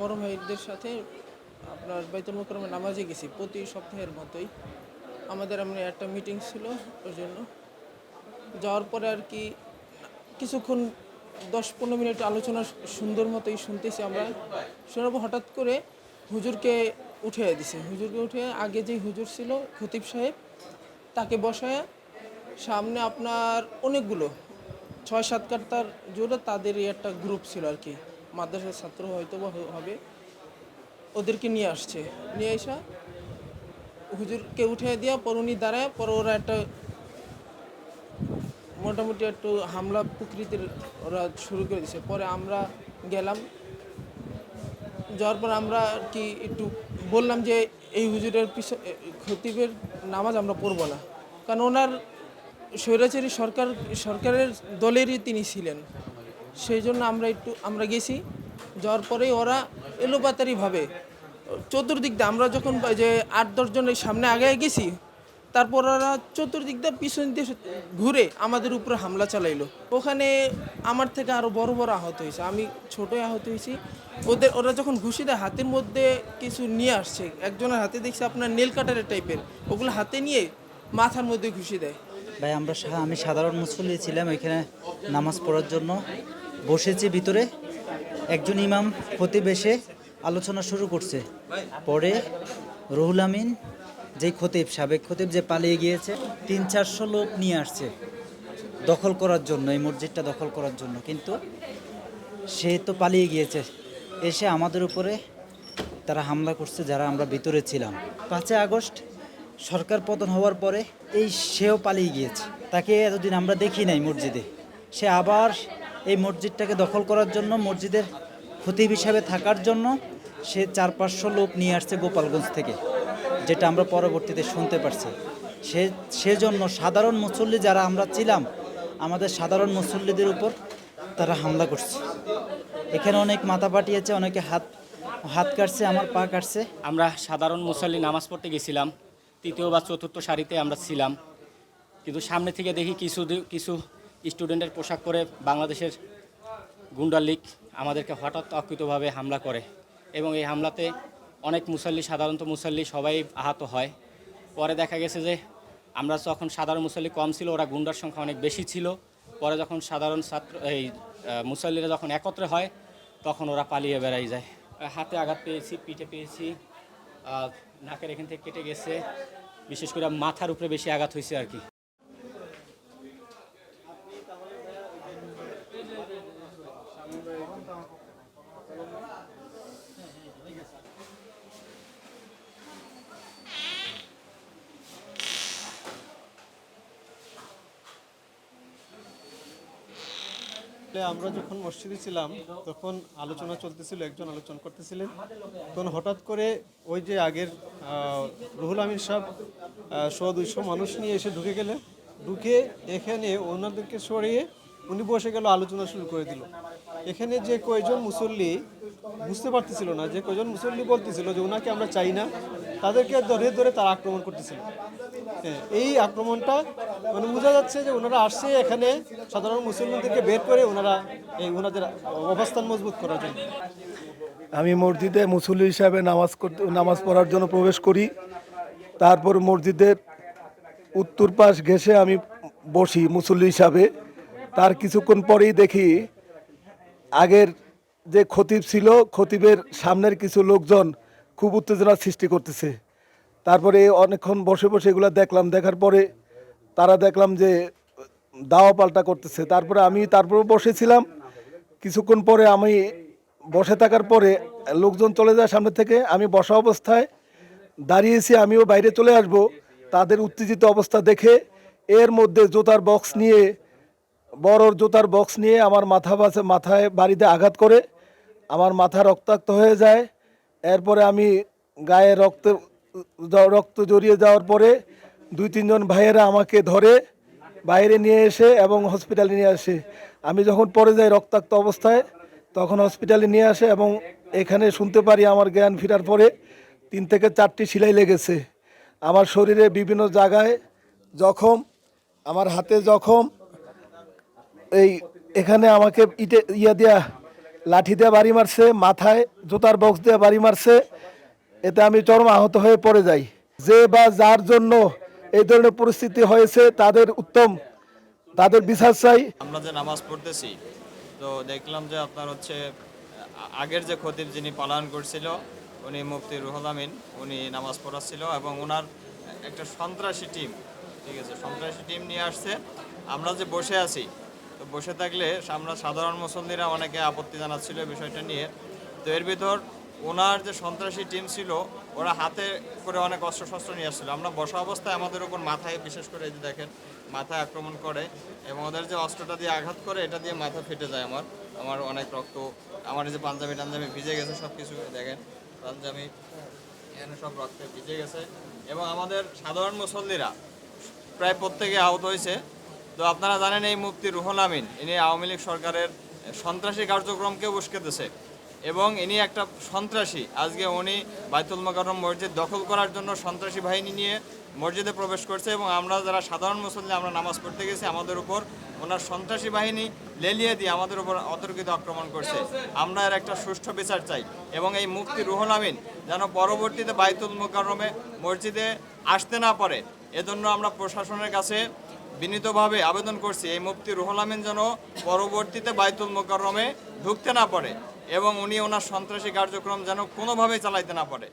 বড় ভাইদের সাথে আপনার বাইতুল মোকরমে নামাজে গেছি, প্রতি সপ্তাহের মতোই। আমাদের এমনি একটা মিটিং ছিল ওই জন্য। যাওয়ার পরে আর কি কিছুক্ষণ দশ পনেরো মিনিট আলোচনা সুন্দর মতোই শুনতেছি আমরা। পর হঠাৎ করে হুজুরকে উঠিয়ে দিছে। হুজুরকে উঠে আগে যে হুজুর ছিল, খতিব সাহেব, তাকে বসায় সামনে আপনার অনেকগুলো, ছয় সাত কাটার জুড়ে তাদেরই একটা গ্রুপ ছিল আর কি। মাদ্রাসার ছাত্র হয়তো বা হবে, ওদেরকে নিয়ে আসছে। নিয়ে আসা হুজুরকে উঠে দিয়া পর উনি দাঁড়ায়, পর ওরা একটা মোটামুটি একটু হামলা প্রকৃতির ওরা শুরু করে দিছে। পরে আমরা গেলাম, যাওয়ার পর আমরা কি একটু বললাম যে, এই হুজুরের পিছনে খতিবের নামাজ আমরা পড়ব না। কারণ ওনার স্বৈরাচারী সরকার, সরকারের দলেরই তিনি ছিলেন। সেই জন্য আমরা একটু, আমরা গেছি। যাওয়ার পরেই ওরা এলোপাতারিভাবে চতুর্দিক দিয়ে আমরা যখন যে আট দশজনের সামনে আগে গেছি, তারপর ওরা চতুর্দিক দিয়ে পিছন দিয়ে ঘুরে আমাদের উপরে হামলা চালাইলো। ওখানে আমার থেকে আরও বড় বড় আহত হয়েছে। আমি ছোটই আহত হয়েছি। ওদের, ওরা যখন ঘুষি দেয়, হাতের মধ্যে কিছু নিয়ে আসছে। একজনের হাতে দেখছি আপনার নেল কাটারের টাইপের ওগুলো হাতে নিয়ে মাথার মধ্যে ঘুষি দেয়। ভাই, আমরা আমি সাধারণ মুসল্লি ছিলাম এখানে নামাজ পড়ার জন্য। বসেছি ভিতরে। একজন ইমাম খতিব এসে আলোচনা শুরু করছে। পরে রুহুল আমিন, যেই খতিব, সাবেক খতিব যে পালিয়ে গিয়েছে, তিন, চারশো লোক নিয়ে আসছে দখল করার জন্য, এই মসজিদটা দখল করার জন্য। কিন্তু সে তো পালিয়ে গিয়েছে। এসে আমাদের উপরে তারা হামলা করছে, যারা আমরা ভিতরে ছিলাম। পাঁচই আগস্ট সরকার পতন হওয়ার পরে এই সেও পালিয়ে গিয়েছে। তাকে এতদিন আমরা দেখি নাই মসজিদে। সে আবার এই মসজিদটাকে দখল করার জন্য, মসজিদের খতিব হিসাবে থাকার জন্য সে চার পাঁচশো লোক নিয়ে আসছে গোপালগঞ্জ থেকে, যেটা আমরা পরবর্তীতে শুনতে পারছি। সে, সেজন্য সাধারণ মুসল্লি যারা আমরা ছিলাম, আমাদের সাধারণ মুসল্লিদের উপর তারা হামলা করছে। এখানে অনেক মাথা পাঠিয়েছে অনেকে হাত হাত কাটছে, আমার পা কাটছে। আমরা সাধারণ মুসল্লি নামাজ পড়তে গেছিলাম। তৃতীয় বা চতুর্থ সারিতে আমরা ছিলাম। কিন্তু সামনে থেকে দেখি কিছু কিছু স্টুডেন্টের পোশাক পরে বাংলাদেশের গুন্ডা লীগ আমাদেরকে হঠাৎ অকৃতভাবে হামলা করে এবং এই হামলাতে অনেক মুসল্লি, সাধারণত মুসল্লি সবাই আহত হয়। পরে দেখা গেছে যে আমরা যখন সাধারণ মুসল্লি কম ছিল, ওরা গুন্ডার সংখ্যা অনেক বেশি ছিল। পরে যখন সাধারণ ছাত্র, এই মুসল্লিরা যখন একত্রে হয়, তখন ওরা পালিয়ে বেড়াই যায়। হাতে আঘাত পেয়েছি, পিঠে পেয়েছি নাকের এখান থেকে কেটে গেছে। বিশেষ করে মাথার উপরে বেশি আঘাত হয়েছে আর কি। আসলে আমরা যখন মসজিদে ছিলাম, তখন আলোচনা চলতেছিল, একজন আলোচনা করতেছিলেন। তখন হঠাৎ করে ওই যে আগের রুহুল আমির সাহেব শো দুইশো মানুষ নিয়ে এসে ঢুকে গেলেন। ঢুকে এখানে ওনাদেরকে সরিয়ে উনি বসে গেল, আলোচনা শুরু করে দিল। এখানে যে কয়জন মুসল্লি বুঝতে পারতেছিল না, যে কয়জন মুসল্লি বলতেছিল যে ওনাকে আমরা চাই না, তাদেরকে ধরে ধরে তারা আক্রমণ করতেছিল। এই আক্রমণটা মানে বোঝা যাচ্ছে যে ওনারা আসছে এখানে সাধারণ মুসলমানদেরকে বের করে ওনারা এই ওনাদের অবস্থান মজবুত করার জন্য। আমি মসজিদে মুসল্লি হিসাবে নামাজ করতে নামাজ পড়ার জন্য প্রবেশ করি। তারপর মসজিদের উত্তর পাশ ঘেসে আমি বসি মুসল্লি হিসাবে। তার কিছুক্ষণ পরেই দেখি আগের যে খতিব ছিল, খতিবের সামনের কিছু লোকজন খুব উত্তেজনার সৃষ্টি করতেছে। তারপরে অনেকক্ষণ বসে বসে এগুলো দেখলাম। দেখার পরে তারা দেখলাম যে দাওয়া পাল্টা করতেছে। তারপরে আমি তারপরে বসেছিলাম। কিছুক্ষণ পরে আমি বসে থাকার পরে লোকজন চলে যায় সামনে থেকে। আমি বসা অবস্থায় দাঁড়িয়েছি, আমিও বাইরে চলে আসব। তাদের উত্তেজিত অবস্থা দেখে এর মধ্যে জোতার বক্স নিয়ে বড় জোতার বক্স নিয়ে আমার মাথা বাসে মাথায় বাড়িতে আঘাত করে আমার মাথা রক্তাক্ত হয়ে যায়। এরপরে আমি গায়ে রক্ত রক্ত জড়িয়ে যাওয়ার পরে দুই, তিনজন ভাইয়েরা আমাকে ধরে বাইরে নিয়ে এসে এবং হসপিটালে নিয়ে আসে। আমি যখন পরে যাই রক্তাক্ত অবস্থায়, তখন হসপিটালে নিয়ে আসে এবং এখানে শুনতে পারি আমার জ্ঞান ফেরার পরে তিন থেকে চারটি সেলাই লেগেছে। আমার শরীরে বিভিন্ন জায়গায় জখম, আমার হাতে জখম, এই এখানে আমাকে ইটে ইয়া দিয়া লাঠি দিয়ে বাড়ি মারছে, মাথায় জুতার বক্স দিয়ে বাড়ি মারছে এতে আমি চরম আহত হয়ে পড়ে যাই। যে বা যার জন্য এই ধরনের পরিস্থিতি হয়েছে, তাদের উত্তম, তাদের বিচার চাই। আমরা যে নামাজ পড়তেছি, তো দেখলাম যে আপনার হচ্ছে, আগের যে খতিব যিনি পালন করছিল, উনি মুফতি রুহুল আমিন, উনি নামাজ পড়াচ্ছিল এবং ওনার একটা সন্ত্রাসী টিম, ঠিক আছে, সন্ত্রাসী টিম নিয়ে আসছে। আমরা যে বসে আছি, তো বসে থাকলে আমরা সাধারণ মুসল্লিরা অনেকে আপত্তি জানাচ্ছিল বিষয়টা নিয়ে। তো এর ভিতর ওনার যে সন্ত্রাসী টিম ছিল, ওরা হাতে করে অনেক অস্ত্র শস্ত্র নিয়ে আসছিল। আমরা বসা অবস্থায় আমাদের উপর মাথায়, বিশেষ করে এই যে দেখেন, মাথায় আক্রমণ করে এবং ওদের যে অস্ত্রটা দিয়ে আঘাত করে, এটা দিয়ে মাথা ফেটে যায় আমার। আমার অনেক রক্ত, আমার যে পাঞ্জাবি টাঞ্জাবি ভিজে গেছে সব কিছু দেখেন, পাঞ্জাবি, এখানে সব রক্তে ভিজে গেছে। এবং আমাদের সাধারণ মুসল্লিরা প্রায় প্রত্যেকে আহত হয়েছে। তো আপনারা জানেন এই মুক্তি রুহুল আমিন, ইনি আওয়ামী লীগ সরকারের সন্ত্রাসী কার্যক্রমকে উস্কেতেছে এবং ইনি একটা সন্ত্রাসী। আজকে উনি বাইতুল মোকাররম মসজিদ দখল করার জন্য সন্ত্রাসী বাহিনী নিয়ে মসজিদে প্রবেশ করছে এবং আমরা যারা সাধারণ মুসল্লি, আমরা নামাজ পড়তে গেছি, আমাদের উপর ওনার সন্ত্রাসী বাহিনী লেলিয়ে দিয়ে আমাদের উপর অতর্কিত আক্রমণ করছে। আমরা এর একটা সুষ্ঠু বিচার চাই এবং এই মুফতি রুহুল আমিন যেন পরবর্তীতে বাইতুল মোকাররমে মসজিদে আসতে না পারে, এজন্য আমরা প্রশাসনের কাছে বিনীতভাবে আবেদন করছি, এই মুক্তি রুহুল আমিন যেন পরবর্তীতে বাইতুল মোকাররমে ঢুকতে না পারে। এবং উনি ওনার সন্ত্রাসী কার্যক্রম যেন কোনোভাবেই চালাইতে না পারে।